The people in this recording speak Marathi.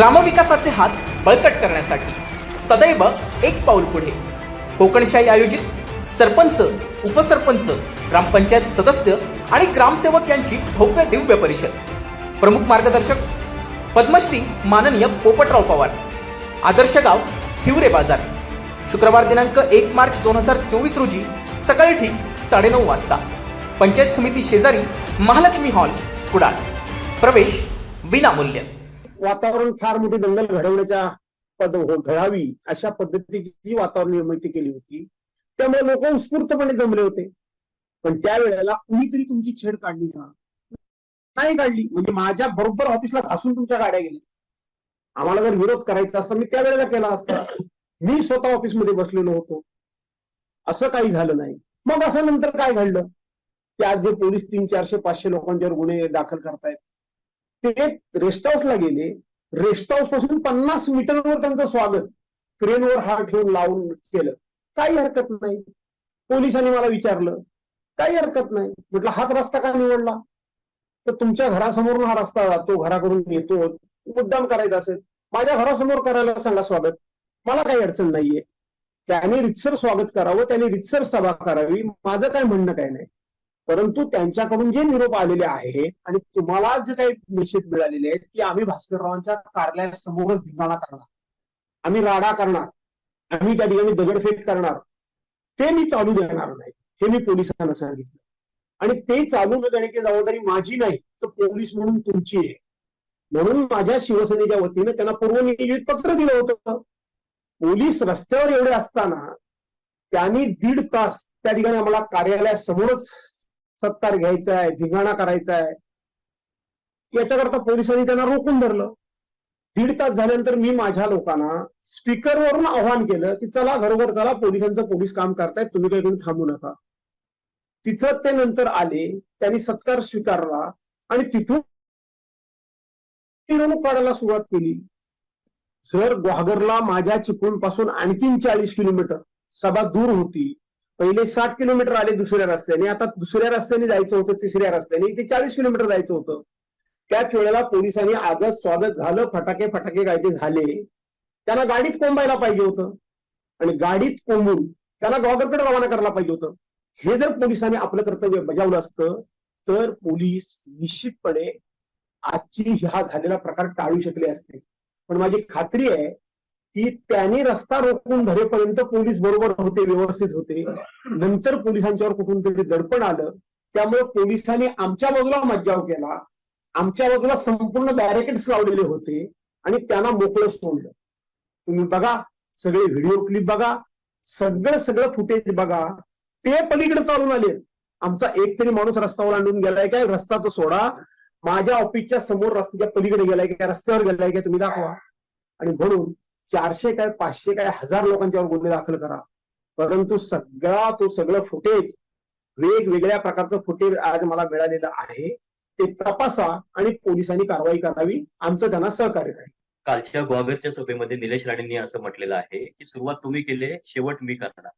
ग्रामविकासाचे हात बळकट करण्यासाठी सदैव एक पाऊल पुढे. कोकणशाही आयोजित सरपंच उपसरपंच ग्रामपंचायत सदस्य आणि ग्रामसेवक यांची भव्य दिव्य परिषद. प्रमुख मार्गदर्शक पद्मश्री माननीय पोपटराव पवार. आदर्श गाव हिवरे बाजार. शुक्रवार दिनांक एक मार्च दोन हजार चोवीस रोजी सकाळी ठीक साडेनऊ वाजता. पंचायत समिती शेजारी महालक्ष्मी हॉल कुडाळ. प्रवेश विनामूल्य. वातावरण फार मोठी दंगल घडवण्याच्या पद घडावी अशा पद्धतीची जी वातावरण निर्मिती केली होती त्यामुळे लोक उत्स्फूर्तपणे जमले होते. पण त्यावेळेला कुणीतरी तुमची छेड काढली का? नाही काढली. म्हणजे माझ्या बरोबर ऑफिसला घासून तुमच्या गाड्या गेल्या. आम्हाला जर विरोध करायचा असता मी त्यावेळेला केला असता. मी स्वतः ऑफिसमध्ये बसलेलो होतो. असं काही झालं नाही. मग असं नंतर काय घडलं? की आज जे पोलीस तीन चारशे पाचशे लोकांच्यावर गुन्हे दाखल करतायत ते रेस्ट हाऊसला गेले. रेस्ट हाऊसपासून पन्नास मीटरवर त्यांचं स्वागत. क्रेनवर हार ठेवून लावून केलं. काही हरकत नाही. पोलिसांनी मला विचारलं. काही हरकत नाही. म्हटलं हाच रस्ता का निवडला? तर तुमच्या घरासमोरून हा रस्ता जातो घराकडून येतो. मुद्दाम करायचा असेल. माझ्या घरासमोर करायला सांगा स्वागत. मला काही अडचण नाहीये. त्याने रितसर स्वागत करावं त्याने रितसर सभा करावी. माझं काय म्हणणं काय नाही. परंतु त्यांच्याकडून जे निरोप आलेले आहेत आणि तुम्हाला जे काही निश्चित मिळालेले आहेत की आम्ही भास्कररावांच्या कार्यालयासमोरच धिंगाणा करणार. आम्ही राडा करणार. आम्ही त्या ठिकाणी दगडफेक करणार. ते मी चालू देणार नाही. हे मी पोलिसांना सांगितलं. आणि ते चालू न देण्याची जबाबदारी माझी नाही तर पोलीस म्हणून तुमची आहे. म्हणून माझ्या शिवसेनेच्या वतीनं त्यांना पूर्वनियोजित पत्र दिलं होतं. पोलीस रस्त्यावर एवढे असताना त्यांनी दीड तास त्या ठिकाणी आम्हाला कार्यालयासमोरच सत्कार घ्यायचा आहे धिंगाणा करायचा आहे याच्याकरता पोलिसांनी त्यांना रोखून धरलं. दीड तास झाल्यानंतर मी माझ्या लोकांना स्पीकरवरून आव्हान केलं की चला घरोघर चला पोलिसांचं पोलीस काम करतायत तुम्ही काही कोणी थांबू नका. तिथं ते नंतर आले त्यांनी सत्कार स्वीकारला आणि तिथून मिरवणूक काढायला सुरुवात केली. जर ग्वागरला माझ्या चिपळूणपासून आणखीन चाळीस किलोमीटर सभा दूर होती पहिले साठ किलोमीटर आले दुसऱ्या रस्त्याने आता दुसऱ्या रस्त्याने जायचं होतं तिसऱ्या रस्त्याने ते चाळीस किलोमीटर जायचं होतं. त्याच वेळेला पोलिसांनी आगत स्वागत झालं फटाके फटाके काय ते झाले. त्यांना गाडीत कोंबायला पाहिजे होतं. आणि गाडीत कोंबून त्यांना ग्वागरकडे रवाना करायला पाहिजे होतं. हे जर पोलिसांनी आपलं कर्तव्य बजावलं असतं तर पोलीस निश्चितपणे आजची हा झालेला प्रकार टाळू शकले असते. पण माझी खात्री आहे की त्यांनी रस्ता रोखून धरेपर्यंत पोलीस बरोबर होते व्यवस्थित होते. नंतर पोलिसांच्यावर कुठून तरी दडपण आलं. त्यामुळे पोलिसांनी आमच्या बाजूला मज्जाव केला. आमच्या बाजूला संपूर्ण बॅरिकेड्स लावलेले होते आणि त्यांना मोकळं सोडलं. तुम्ही बघा सगळे व्हिडिओ क्लिप बघा सगळं सगळं फुटेज बघा. ते पलीकडे चालून आले. आमचा एक तरी माणूस रस्त्यावर आणून गेलाय काय? रस्ता तो सोडा. माझ्या ऑफिसच्या समोर रस्त्याच्या पलीकडे गेलाय काय? रस्त्यावर गेलाय काय? तुम्ही दाखवा. आणि म्हणून चारशे काय पाचशे काय हजार लोकांच्यावर गुन्हे दाखल करा. परंतु सगळा तो सगळं फुटेज वेगवेगळ्या प्रकारचं फुटेज आज मला मिळालेलं आहे. ते तपासा आणि पोलिसांनी कारवाई करावी. आमचं त्यांना सहकार्य राहील कालच्या ग्वागरच्या सभेमध्ये निलेश राणेंनी असं म्हटलेलं आहे की सुरुवात तुम्ही केली शेवट मी करणार.